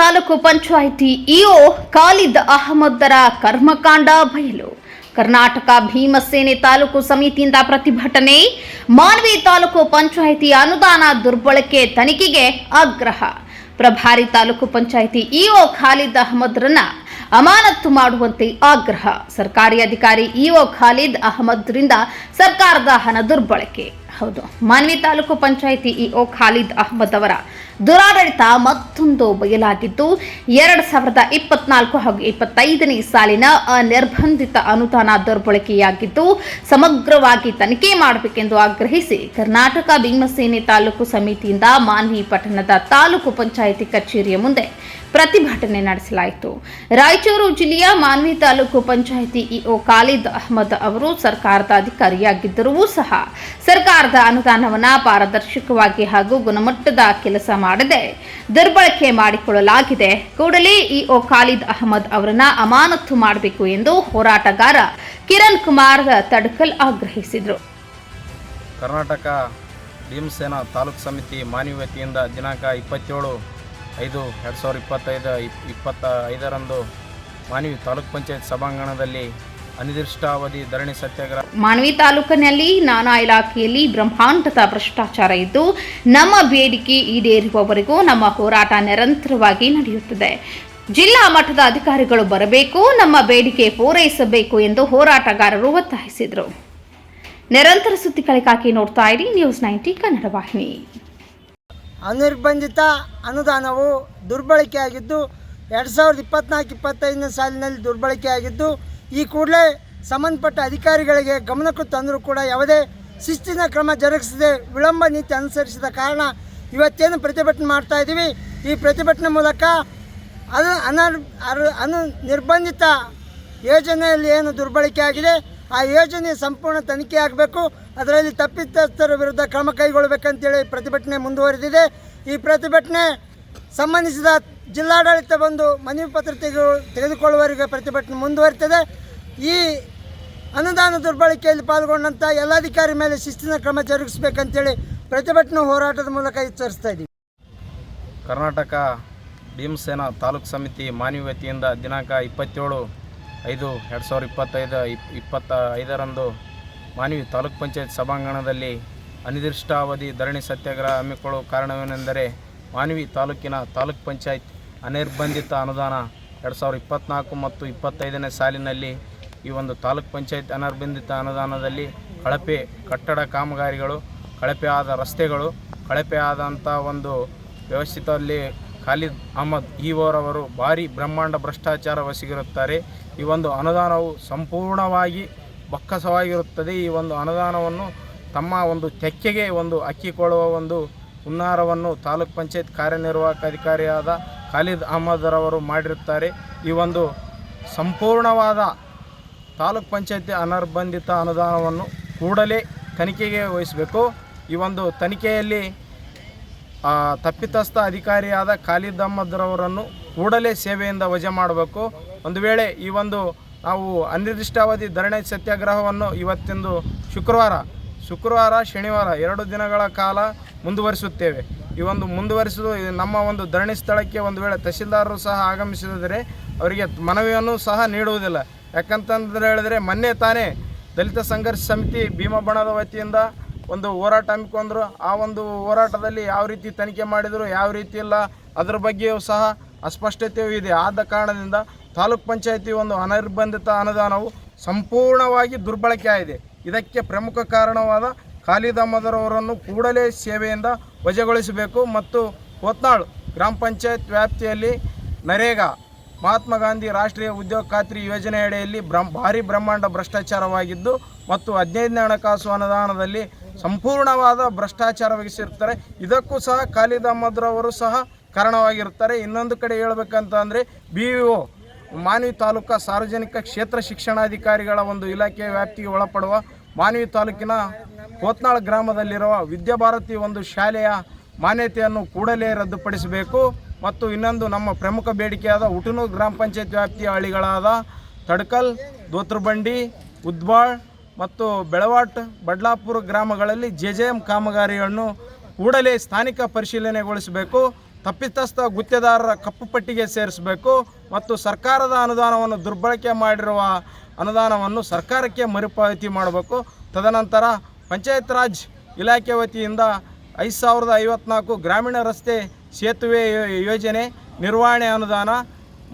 Taluk panchayat EO Khalid ಅಹಮದ್ದರ ಕರ್ಮಕಾಂಡ ಬಯಲು. ಕರ್ನಾಟಕ ಭೀಮಸೇನೆ ತಾಲೂಕು ಸಮಿತಿಯಿಂದ ಪ್ರತಿಭಟನೆ. ಮಾನ್ವಿ ತಾಲೂಕು ಪಂಚಾಯಿತಿ ಅನುದಾನ ದುರ್ಬಳಕೆ ತನಿಖೆಗೆ ಆಗ್ರಹ. ಪ್ರಭಾರಿ ತಾಲೂಕು ಪಂಚಾಯಿತಿ ಇಒ ಖಾಲಿದ್ ಅಹಮದ್ರನ್ನ ಅಮಾನತ್ತು ಮಾಡುವಂತೆ ಆಗ್ರಹ. ಸರ್ಕಾರಿ ಅಧಿಕಾರಿ ಇಒ ಖಾಲಿದ್ ಅಹಮದ್ರಿಂದ ಸರ್ಕಾರದ ಹಣ ದುರ್ಬಳಕೆ. ಹೌದು ಮಾನ್ವಿ ತಾಲೂಕು ಪಂಚಾಯಿತಿ ಇಒ ಖಾಲಿದ್ ಅಹಮದ್ ಅವರ ದುರಾಡಳಿತ ಮತ್ತೊಂದು ಬಯಲಾಗಿದ್ದು, ಎರಡು ಸಾವಿರದ ಇಪ್ಪತ್ನಾಲ್ಕು ಹಾಗೂ ಇಪ್ಪತ್ತೈದನೇ ಸಾಲಿನ ಅನಿರ್ಬಂಧಿತ ಅನುದಾನ ದುರ್ಬಳಕೆಯಾಗಿದ್ದು, ಸಮಗ್ರವಾಗಿ ತನಿಖೆ ಮಾಡಬೇಕೆಂದು ಆಗ್ರಹಿಸಿ ಕರ್ನಾಟಕ ಭೀಮಸೇನೆ ತಾಲೂಕು ಸಮಿತಿಯಿಂದ ಮಾನ್ವಿ ಪಟ್ಟಣದ ತಾಲೂಕು ಪಂಚಾಯಿತಿ ಕಚೇರಿಯ ಮುಂದೆ ಪ್ರತಿಭಟನೆ ನಡೆಸಲಾಯಿತು. ರಾಯಚೂರು ಜಿಲ್ಲೆಯ ಮಾನ್ವಿ ತಾಲೂಕು ಪಂಚಾಯಿತಿ ಇಒ ಖಾಲಿದ್ ಅಹಮದ್ ಅವರು ಸರ್ಕಾರದ ಅಧಿಕಾರಿಯಾಗಿದ್ದರೂ ಸಹ ಸರ್ಕಾರದ ಅನುದಾನವನ್ನು ಪಾರದರ್ಶಕವಾಗಿ ಹಾಗೂ ಗುಣಮಟ್ಟದ ಕೆಲಸ ಮಾಡದೆ ದುರ್ಬಳಕೆ ಮಾಡಿಕೊಳ್ಳಲಾಗಿದೆ. ಕೂಡಲೇ ಇಒ ಖಾಲಿದ್ ಅಹಮದ್ ಅವರನ್ನ ಅಮಾನತು ಮಾಡಬೇಕು ಎಂದು ಹೋರಾಟಗಾರ ಕಿರಣ್ ಕುಮಾರ್ ತಡ್ಕಲ್ ಆಗ್ರಹಿಸಿದರು. ಕರ್ನಾಟಕ ಭೀಮಸೇನಾ ತಾಲೂಕು ಸಮಿತಿ ಮಾನ್ಯ ವತಿಯಿಂದ ದಿನಾಂಕ ಇಪ್ಪತ್ತೇಳು ಐದು ಎರಡು ಸಾವಿರದ ಇಪ್ಪತ್ತೈದು, ಇಪ್- ಇಪ್ಪತ್ತ ಐದರಂದು ಮಾನವಿ ತಾಲೂಕ್ ಪಂಚಾಯತ್ ಸಭಾಂಗಣದಲ್ಲಿ ಅನಿರ್ದಿಷ್ಟಾವಧಿ ಧರಣಿ ಸತ್ಯಾಗ್ರಹ ಮಾನವಿ ತಾಲೂಕಿನಲ್ಲಿ ನಾನಾ ಇಲಾಖೆಯಲ್ಲಿ ಬ್ರಹ್ಮಾಂಡದ ಭ್ರಷ್ಟಾಚಾರ ಇದ್ದು, ನಮ್ಮ ಬೇಡಿಕೆ ಈಡೇರುವವರೆಗೂ ನಮ್ಮ ಹೋರಾಟ ನಿರಂತರವಾಗಿ ನಡೆಯುತ್ತದೆ. ಜಿಲ್ಲಾ ಮಟ್ಟದ ಅಧಿಕಾರಿಗಳು ಬರಬೇಕು, ನಮ್ಮ ಬೇಡಿಕೆ ಪೂರೈಸಬೇಕು ಎಂದು ಹೋರಾಟಗಾರರು ಒತ್ತಾಯಿಸಿದರು. ನಿರಂತರ ಸುದ್ದಿಗಳಿಗಾಗಿ ನೋಡ್ತಾ ಇರಿ, ನ್ಯೂಸ್ ನೈಂಟಿ ಕನ್ನಡ ವಾಹಿನಿ. ಅನಿರ್ಬಂಧಿತ ಅನುದಾನವು ದುರ್ಬಳಕೆಯಾಗಿದ್ದು, ಎರಡು ಸಾವಿರದ ಇಪ್ಪತ್ನಾಲ್ಕು, ಇಪ್ಪತ್ತೈದನೇ ಸಾಲಿನಲ್ಲಿ ದುರ್ಬಳಕೆಯಾಗಿದ್ದು, ಈ ಕೂಡಲೇ ಸಂಬಂಧಪಟ್ಟ ಅಧಿಕಾರಿಗಳಿಗೆ ಗಮನಕ್ಕೆ ತಂದರೂ ಕೂಡ ಯಾವುದೇ ಶಿಸ್ತಿನ ಕ್ರಮ ಜರುಗಿಸದೆ ವಿಳಂಬ ನೀತಿ ಅನುಸರಿಸಿದ ಕಾರಣ ಇವತ್ತೇನು ಪ್ರತಿಭಟನೆ ಮಾಡ್ತಾ ಇದ್ದೀವಿ. ಈ ಪ್ರತಿಭಟನೆ ಮೂಲಕ ಅನು ಅನರ್ ಅನು ನಿರ್ಬಂಧಿತ ಯೋಜನೆಯಲ್ಲಿ ಏನು ದುರ್ಬಳಕೆ ಆಗಿದೆ ಆ ಯೋಜನೆ ಸಂಪೂರ್ಣ ತನಿಖೆ ಆಗಬೇಕು. ಅದರಲ್ಲಿ ತಪ್ಪಿತಸ್ಥರ ವಿರುದ್ಧ ಕ್ರಮ ಕೈಗೊಳ್ಳಬೇಕಂತೇಳಿ ಪ್ರತಿಭಟನೆ ಮುಂದುವರೆದಿದೆ. ಈ ಪ್ರತಿಭಟನೆ ಸಂಬಂಧಿಸಿದ ಜಿಲ್ಲಾಡಳಿತ ಬಂದು ಮನವಿ ಪತ್ರ ತೆಗೆದು ತೆಗೆದುಕೊಳ್ಳುವವರೆಗೆ ಪ್ರತಿಭಟನೆ ಮುಂದುವರಿತದೆ. ಈ ಅನುದಾನ ದುರ್ಬಳಕೆಯಲ್ಲಿ ಪಾಲ್ಗೊಂಡಂಥ ಎಲ್ಲ ಅಧಿಕಾರಿ ಮೇಲೆ ಶಿಸ್ತಿನ ಕ್ರಮ ಜರುಗಿಸಬೇಕಂತೇಳಿ ಪ್ರತಿಭಟನೆ ಹೋರಾಟದ ಮೂಲಕ ಎಚ್ಚರಿಸ್ತಾ ಇದ್ದೀವಿ. ಕರ್ನಾಟಕ ಭೀಮಸೇನಾ ತಾಲೂಕು ಸಮಿತಿ ಮಾನವಿ ವತಿಯಿಂದ ದಿನಾಂಕ ಇಪ್ಪತ್ತೇಳು ಐದು, ಎರಡು ಸಾವಿರದ ಇಪ್ಪತ್ತೈದು, ಇಪ್ ಇಪ್ಪತ್ತ ಐದರಂದು ಮಾನವಿ ತಾಲೂಕ್ ಪಂಚಾಯತ್ ಸಭಾಂಗಣದಲ್ಲಿ ಅನಿರ್ದಿಷ್ಟಾವಧಿ ಧರಣಿ ಸತ್ಯಾಗ್ರಹ ಹಮ್ಮಿಕೊಳ್ಳುವ ಕಾರಣವೇನೆಂದರೆ ಮಾನವಿ ತಾಲೂಕಿನ ತಾಲೂಕ್ ಪಂಚಾಯತ್ ಅನಿರ್ಬಂಧಿತ ಅನುದಾನ ಎರಡು ಸಾವಿರದ ಇಪ್ಪತ್ತ್ನಾಲ್ಕು ಮತ್ತು ಇಪ್ಪತ್ತೈದನೇ ಸಾಲಿನಲ್ಲಿ ಈ ಒಂದು ತಾಲೂಕ್ ಪಂಚಾಯತ್ ಅನಿರ್ಬಂಧಿತ ಅನುದಾನದಲ್ಲಿ ಕಳಪೆ ಕಟ್ಟಡ ಕಾಮಗಾರಿಗಳು, ಕಳಪೆ ಆದ ರಸ್ತೆಗಳು, ಕಳಪೆ ಆದಂಥ ಒಂದು ವ್ಯವಸ್ಥಿತದಲ್ಲಿ ಖಾಲಿದ್ ಅಹಮದ್ ಈವೋರವರು ಭಾರಿ ಬ್ರಹ್ಮಾಂಡ ಭ್ರಷ್ಟಾಚಾರ ವಸಿಗಿರುತ್ತಾರೆ ಈ ಒಂದು ಅನುದಾನವು ಸಂಪೂರ್ಣವಾಗಿ ಬೊಕ್ಕಸವಾಗಿರುತ್ತದೆ. ಈ ಒಂದು ಅನುದಾನವನ್ನು ತಮ್ಮ ಒಂದು ತೆಕ್ಕೆಗೆ ಒಂದು ಅಕ್ಕಿಕೊಳ್ಳುವ ಒಂದು ಹುನ್ನಾರವನ್ನು ತಾಲೂಕ್ ಪಂಚಾಯತ್ ಕಾರ್ಯನಿರ್ವಾಹಕ ಅಧಿಕಾರಿಯಾದ ಖಾಲಿದ್ ಅಹಮದ್ರವರು ಮಾಡಿರುತ್ತಾರೆ. ಈ ಒಂದು ಸಂಪೂರ್ಣವಾದ ತಾಲೂಕ್ ಪಂಚಾಯತಿ ಅನರ್ಬಂಧಿತ ಅನುದಾನವನ್ನು ಕೂಡಲೇ ತನಿಖೆಗೆ ವಹಿಸಬೇಕು. ಈ ಒಂದು ತನಿಖೆಯಲ್ಲಿ ತಪ್ಪಿತಸ್ಥ ಅಧಿಕಾರಿಯಾದ ಖಾಲಿದ್ ಅಹಮದ್ರವರನ್ನು ಕೂಡಲೇ ಸೇವೆಯಿಂದ ವಜೆ ಮಾಡಬೇಕು. ಒಂದು ವೇಳೆ ಈ ಒಂದು ನಾವು ಅನಿರ್ದಿಷ್ಟಾವಧಿ ಧರಣಿ ಸತ್ಯಾಗ್ರಹವನ್ನು ಇವತ್ತಿಂದು ಶುಕ್ರವಾರ ಶುಕ್ರವಾರ, ಶನಿವಾರ ಎರಡು ದಿನಗಳ ಕಾಲ ಮುಂದುವರಿಸುತ್ತೇವೆ. ಈ ಒಂದು ಮುಂದುವರಿಸುವುದು ನಮ್ಮ ಒಂದು ಧರಣಿ ಸ್ಥಳಕ್ಕೆ ಒಂದು ವೇಳೆ ತಹಸೀಲ್ದಾರರು ಸಹ ಆಗಮಿಸಿದರೆ ಅವರಿಗೆ ಮನವಿಯನ್ನು ಸಹ ನೀಡುವುದಿಲ್ಲ. ಯಾಕಂತಂದ್ರೆ ಹೇಳಿದ್ರೆ ಮೊನ್ನೆ ತಾನೇ ದಲಿತ ಸಂಘರ್ಷ ಸಮಿತಿ ಭೀಮಬಣದ ವತಿಯಿಂದ ಒಂದು ಹೋರಾಟ ಹಮ್ಮಿಕೊಂಡ್ರು. ಆ ಒಂದು ಹೋರಾಟದಲ್ಲಿ ಯಾವ ರೀತಿ ತನಿಖೆ ಮಾಡಿದರು, ಯಾವ ರೀತಿ ಇಲ್ಲ, ಅದರ ಬಗ್ಗೆಯೂ ಸಹ ಅಸ್ಪಷ್ಟತೆಯೂ ಇದೆ. ಆದ ಕಾರಣದಿಂದ ತಾಲೂಕ್ ಪಂಚಾಯತಿ ಒಂದು ಅನಿರ್ಬಂಧಿತ ಅನುದಾನವು ಸಂಪೂರ್ಣವಾಗಿ ದುರ್ಬಳಕೆ ಆಗಿದೆ. ಇದಕ್ಕೆ ಪ್ರಮುಖ ಕಾರಣವಾದ ಖಾಲಿದ್ ಕೂಡಲೇ ಸೇವೆಯಿಂದ ವಜಾಗೊಳಿಸಬೇಕು ಮತ್ತು ಹೊತ್ನಾಳು ಗ್ರಾಮ ಪಂಚಾಯತ್ ವ್ಯಾಪ್ತಿಯಲ್ಲಿ ನರೇಗಾ, ಮಹಾತ್ಮ ಗಾಂಧಿ ರಾಷ್ಟ್ರೀಯ ಉದ್ಯೋಗ ಖಾತ್ರಿ ಯೋಜನೆ ಅಡಿಯಲ್ಲಿ ಬ್ರಹ್ಮ ಭಾರಿ ಬ್ರಹ್ಮಾಂಡ ಭ್ರಷ್ಟಾಚಾರವಾಗಿದ್ದು ಮತ್ತು ಹದಿನೈದನೇ ಹಣಕಾಸು ಅನುದಾನದಲ್ಲಿ ಸಂಪೂರ್ಣವಾದ ಭ್ರಷ್ಟಾಚಾರ ವಹಿಸಿರ್ತಾರೆ ಇದಕ್ಕೂ ಸಹ ಖಾಲಿದ್ ಅಹಮದ್ರವರು ಸಹ ಕಾರಣವಾಗಿರ್ತಾರೆ ಇನ್ನೊಂದು ಕಡೆ ಹೇಳಬೇಕಂತ ಅಂದರೆ ಬಿ ಒ ಮಾನವಿ ತಾಲೂಕಾ ಸಾರ್ವಜನಿಕ ಕ್ಷೇತ್ರ ಶಿಕ್ಷಣಾಧಿಕಾರಿಗಳ ಒಂದು ಇಲಾಖೆಯ ವ್ಯಾಪ್ತಿಗೆ ಒಳಪಡುವ ಮಾನವಿ ತಾಲೂಕಿನ ಕೋತ್ನಾಳ್ ಗ್ರಾಮದಲ್ಲಿರುವ ವಿದ್ಯಾಭಾರತಿ ಒಂದು ಶಾಲೆಯ ಮಾನ್ಯತೆಯನ್ನು ಕೂಡಲೇ ರದ್ದುಪಡಿಸಬೇಕು. ಮತ್ತು ಇನ್ನೊಂದು ನಮ್ಮ ಪ್ರಮುಖ ಬೇಡಿಕೆಯಾದ ಉಟುನೂರು ಗ್ರಾಮ ಪಂಚಾಯತ್ ವ್ಯಾಪ್ತಿಯ ಹಳ್ಳಿಗಳಾದ ತಡ್ಕಲ್, ದೋತ್ರಬಂಡಿ, ಉದ್ಬಾಳ್ ಮತ್ತು ಬೆಳವಾಟ್, ಬಡ್ಲಾಪುರ ಗ್ರಾಮಗಳಲ್ಲಿ ಜೆ ಜೆ ಎಂ ಕಾಮಗಾರಿಯನ್ನು ಕೂಡಲೇ ಸ್ಥಾನಿಕ ಪರಿಶೀಲನೆಗೊಳಿಸಬೇಕು, ತಪ್ಪಿತಸ್ಥ ಗುತ್ತೇದಾರರ ಕಪ್ಪು ಪಟ್ಟಿಗೆ ಸೇರಿಸಬೇಕು ಮತ್ತು ಸರ್ಕಾರದ ಅನುದಾನವನ್ನು ದುರ್ಬಳಕೆ ಮಾಡಿರುವ ಅನುದಾನವನ್ನು ಸರ್ಕಾರಕ್ಕೆ ಮರುಪಾವತಿ ಮಾಡಬೇಕು. ತದನಂತರ ಪಂಚಾಯತ್ ರಾಜ್ ಇಲಾಖೆ ವತಿಯಿಂದ ಐದು ಸಾವಿರದ ಐವತ್ನಾಲ್ಕು ಗ್ರಾಮೀಣ ರಸ್ತೆ ಸೇತುವೆ ಯೋಜನೆ ನಿರ್ವಹಣೆ ಅನುದಾನ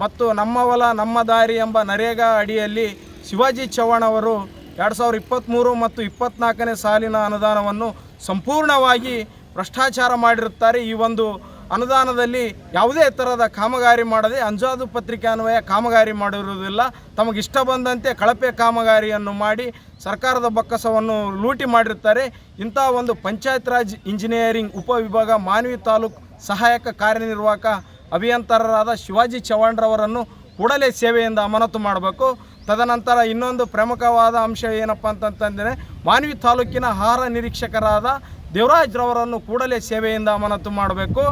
ಮತ್ತು ನಮ್ಮ ಹೊಲ ನಮ್ಮ ದಾರಿ ಎಂಬ ನರೇಗಾ ಅಡಿಯಲ್ಲಿ ಶಿವಾಜಿ ಚೌಹಾಣ್ ಅವರು ಎರಡು ಸಾವಿರದ ಇಪ್ಪತ್ತ್ಮೂರು ಮತ್ತು ಇಪ್ಪತ್ತ್ನಾಲ್ಕನೇ ಸಾಲಿನ ಅನುದಾನವನ್ನು ಸಂಪೂರ್ಣವಾಗಿ ಭ್ರಷ್ಟಾಚಾರ ಮಾಡಿರುತ್ತಾರೆ. ಈ ಒಂದು ಅನುದಾನದಲ್ಲಿ ಯಾವುದೇ ಥರದ ಕಾಮಗಾರಿ ಮಾಡದೆ ಅಂಜಾದು ಪತ್ರಿಕೆ ಅನ್ವಯ ಕಾಮಗಾರಿ ಮಾಡಿರುವುದಿಲ್ಲ. ತಮಗಿಷ್ಟ ಬಂದಂತೆ ಕಳಪೆ ಕಾಮಗಾರಿಯನ್ನು ಮಾಡಿ ಸರ್ಕಾರದ ಬೊಕ್ಕಸವನ್ನು ಲೂಟಿ ಮಾಡಿರುತ್ತಾರೆ. ಇಂಥ ಒಂದು ಪಂಚಾಯತ್ ರಾಜ್ ಇಂಜಿನಿಯರಿಂಗ್ ಉಪವಿಭಾಗ ಮಾನವಿ ತಾಲೂಕು ಸಹಾಯಕ ಕಾರ್ಯನಿರ್ವಾಹಕ ಅಭಿಯಂತರರಾದ ಶಿವಾಜಿ ಚವ್ಹಾಣ್ರವರನ್ನು ಕೂಡಲೇ ಸೇವೆಯಿಂದ ಅಮಾನತು ಮಾಡಬೇಕು. ತದನಂತರ ಇನ್ನೊಂದು ಪ್ರಮುಖವಾದ ಅಂಶ ಏನಪ್ಪ ಅಂತಂತಂದರೆ ಮಾನ್ವಿ ತಾಲೂಕಿನ ಆಹಾರ ನಿರೀಕ್ಷಕರಾದ ದೇವರಾಜ್ರವರನ್ನು ಕೂಡಲೇ ಸೇವೆಯಿಂದ ಅಮಾನತು ಮಾಡಬೇಕು.